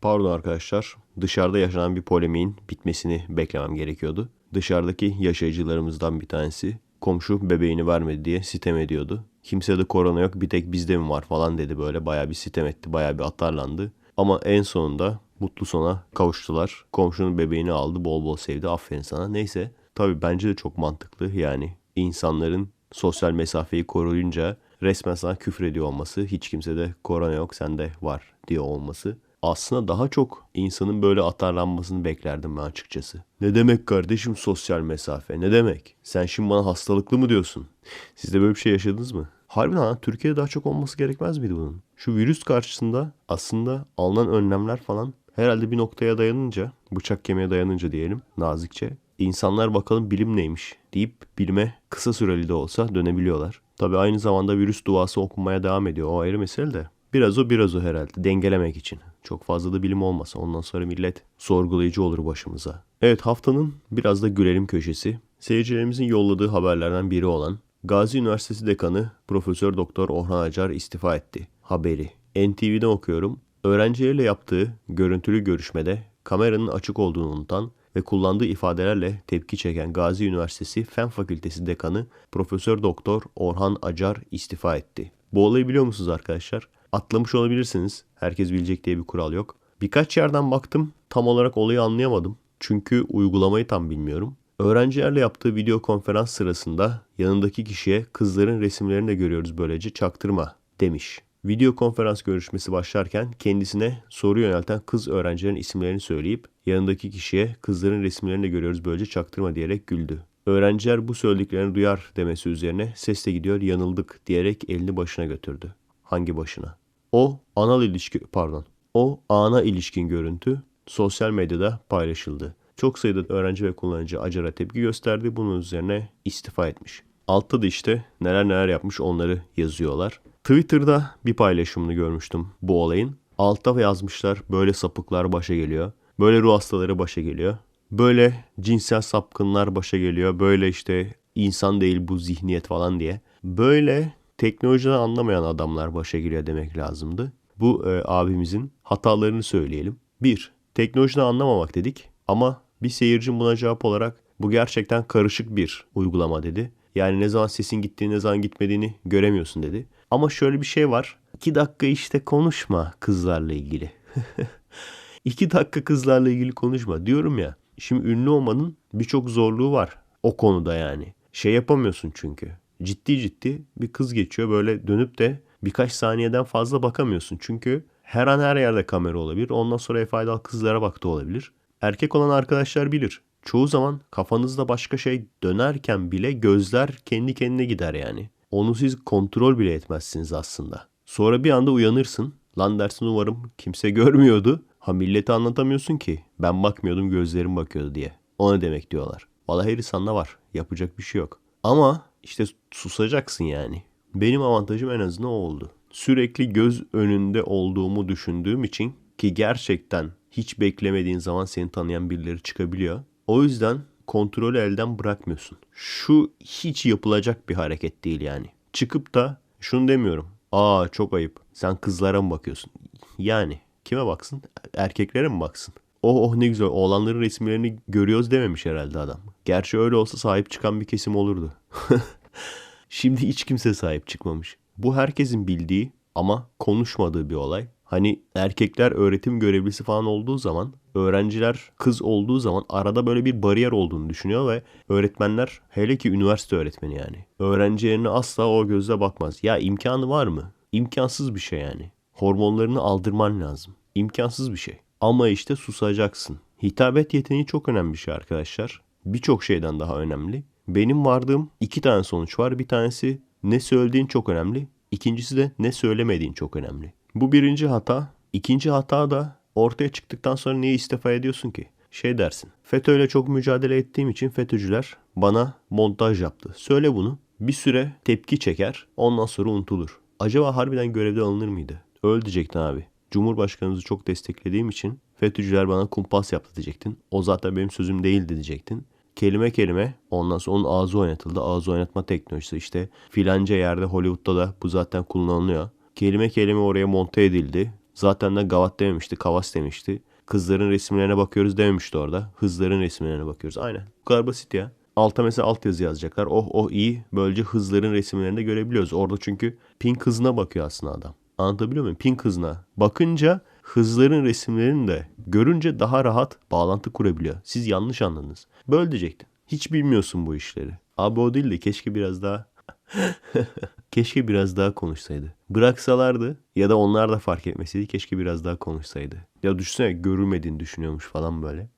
Pardon arkadaşlar. Dışarıda yaşanan bir polemiğin bitmesini beklemem gerekiyordu. Dışarıdaki yaşayıcılarımızdan bir tanesi komşu bebeğini vermedi diye sitem ediyordu. Kimse de korona yok bir tek bizde mi var falan dedi böyle. Bayağı bir sitem etti. Bayağı bir atarlandı. Ama en sonunda mutlu sona kavuştular. Komşunun bebeğini aldı bol bol sevdi. Aferin sana. Neyse. Tabii bence de çok mantıklı. Yani insanların sosyal mesafeyi koruyunca resmen sana küfür ediyor olması, hiç kimse de korona yok sende var diyor olması. Aslında daha çok insanın böyle atarlanmasını beklerdim ben açıkçası. Ne demek kardeşim sosyal mesafe? Ne demek? Sen şimdi bana hastalıklı mı diyorsun? Siz de böyle bir şey yaşadınız mı? Harbiden ha Türkiye'de daha çok olması gerekmez miydi bunun? Şu virüs karşısında aslında alınan önlemler falan herhalde bir noktaya dayanınca, bıçak kemiğe dayanınca diyelim nazikçe insanlar bakalım bilim neymiş deyip bilime kısa süreli de olsa dönebiliyorlar. Tabi aynı zamanda virüs duası okunmaya devam ediyor. O ayrı mesele de. Biraz o biraz o herhalde dengelemek için. Çok fazla da bilim olmasa ondan sonra millet sorgulayıcı olur başımıza. Evet haftanın biraz da gülelim köşesi. Seyircilerimizin yolladığı haberlerden biri olan Gazi Üniversitesi Dekanı Profesör Doktor Orhan Acar istifa etti. Haberi. NTV'den okuyorum. Öğrencilerle yaptığı görüntülü görüşmede kameranın açık olduğunu unutan ve kullandığı ifadelerle tepki çeken Gazi Üniversitesi Fen Fakültesi Dekanı Profesör Doktor Orhan Acar istifa etti. Bu olayı biliyor musunuz arkadaşlar? Atlamış olabilirsiniz. Herkes bilecek diye bir kural yok. Birkaç yerden baktım. Tam olarak olayı anlayamadım. Çünkü uygulamayı tam bilmiyorum. Öğrencilerle yaptığı video konferans sırasında yanındaki kişiye kızların resimlerini de görüyoruz böylece çaktırma demiş. Video konferans görüşmesi başlarken kendisine soru yönelten kız öğrencilerin isimlerini söyleyip yanındaki kişiye kızların resimlerini de görüyoruz böylece çaktırma diyerek güldü. Öğrenciler bu söylediklerini duyar demesi üzerine sesle gidiyor yanıldık diyerek elini başına götürdü. Hangi başına? O anal ilişki pardon. O ana ilişkin görüntü sosyal medyada paylaşıldı. Çok sayıda öğrenci ve kullanıcı Acar'a tepki gösterdi. Bunun üzerine istifa etmiş. Altta da işte neler neler yapmış onları yazıyorlar. Twitter'da bir paylaşımını görmüştüm bu olayın. Altta yazmışlar böyle sapıklar başa geliyor. Böyle ruh hastaları başa geliyor. Böyle cinsel sapkınlar başa geliyor. Böyle işte insan değil bu zihniyet falan diye. Böyle teknolojiden anlamayan adamlar başa geliyor demek lazımdı. Bu e, abimizin hatalarını söyleyelim. Bir, teknolojiden anlamamak dedik ama bir seyircim buna cevap olarak bu gerçekten karışık bir uygulama dedi. Yani ne zaman sesin gittiğini ne zaman gitmediğini göremiyorsun dedi. Ama şöyle bir şey var. İki dakika işte konuşma kızlarla ilgili. İki dakika kızlarla ilgili konuşma. Diyorum ya şimdi ünlü olmanın birçok zorluğu var o konuda yani. Şey yapamıyorsun çünkü. Ciddi ciddi bir kız geçiyor böyle dönüp de birkaç saniyeden fazla bakamıyorsun. Çünkü her an her yerde kamera olabilir. Ondan sonra faydalı kızlara baktı olabilir. Erkek olan arkadaşlar bilir. Çoğu zaman kafanızda başka şey dönerken bile gözler kendi kendine gider yani. Onu siz kontrol bile etmezsiniz aslında. Sonra bir anda uyanırsın. Lan dersin umarım kimse görmüyordu. Ha millete anlatamıyorsun ki. Ben bakmıyordum gözlerim bakıyordu diye. O ne demek diyorlar. Valla her insanda var. Yapacak bir şey yok. Ama işte susacaksın yani. Benim avantajım en azından o oldu. Sürekli göz önünde olduğumu düşündüğüm için ki gerçekten hiç beklemediğin zaman seni tanıyan birileri çıkabiliyor. O yüzden kontrolü elden bırakmıyorsun. Şu hiç yapılacak bir hareket değil yani. Çıkıp da şunu demiyorum. Aa çok ayıp. Sen kızlara mı bakıyorsun? Yani kime baksın? Erkeklere mi baksın? Oh oh ne güzel oğlanların resimlerini görüyoruz dememiş herhalde adam. Gerçi öyle olsa sahip çıkan bir kesim olurdu. Şimdi hiç kimse sahip çıkmamış. Bu herkesin bildiği ama konuşmadığı bir olay. Hani erkekler öğretim görevlisi falan olduğu zaman öğrenciler kız olduğu zaman arada böyle bir bariyer olduğunu düşünüyor ve öğretmenler hele ki üniversite öğretmeni yani öğrencilerine asla o gözle bakmaz. Ya imkanı var mı? İmkansız bir şey yani. Hormonlarını aldırman lazım. İmkansız bir şey. Ama işte susacaksın. Hitabet yeteneği çok önemli bir şey arkadaşlar. Birçok şeyden daha önemli. Benim vardığım iki tane sonuç var. Bir tanesi ne söylediğin çok önemli. İkincisi de ne söylemediğin çok önemli. Bu birinci hata. İkinci hata da ortaya çıktıktan sonra niye istifa ediyorsun ki? Şey dersin. FETÖ'yle çok mücadele ettiğim için FETÖ'cüler bana montaj yaptı. Söyle bunu. Bir süre tepki çeker. Ondan sonra unutulur. Acaba harbiden görevde alınır mıydı? Öl diyecektin abi. Cumhurbaşkanımızı çok desteklediğim için FETÖ'cüler bana kumpas yaptı diyecektin. O zaten benim sözüm değildi diyecektin. Kelime kelime ondan sonra onun ağzı oynatıldı. Ağzı oynatma teknolojisi işte filanca yerde Hollywood'da da bu zaten kullanılıyor. Kelime kelime oraya monte edildi. Zaten de gavat dememişti, kavas demişti. Kızların resimlerine bakıyoruz dememişti orada. Hızların resimlerine bakıyoruz. Aynen. Bu kadar basit ya. Alta mesela altyazı yazacaklar. Oh oh iyi. Böylece hızların resimlerini de görebiliyoruz. Orada çünkü pink hızına bakıyor aslında adam. Anlatabiliyor muyum? Pink hızına. Bakınca hızların resimlerini de görünce daha rahat bağlantı kurabiliyor. Siz yanlış anladınız. Böyle diyecektin. Hiç bilmiyorsun bu işleri. Abi o değil de keşke biraz daha Keşke biraz daha konuşsaydı. Bıraksalardı ya da onlar da fark etmeseydi keşke biraz daha konuşsaydı. Ya düşünsene görülmediğini düşünüyormuş falan böyle.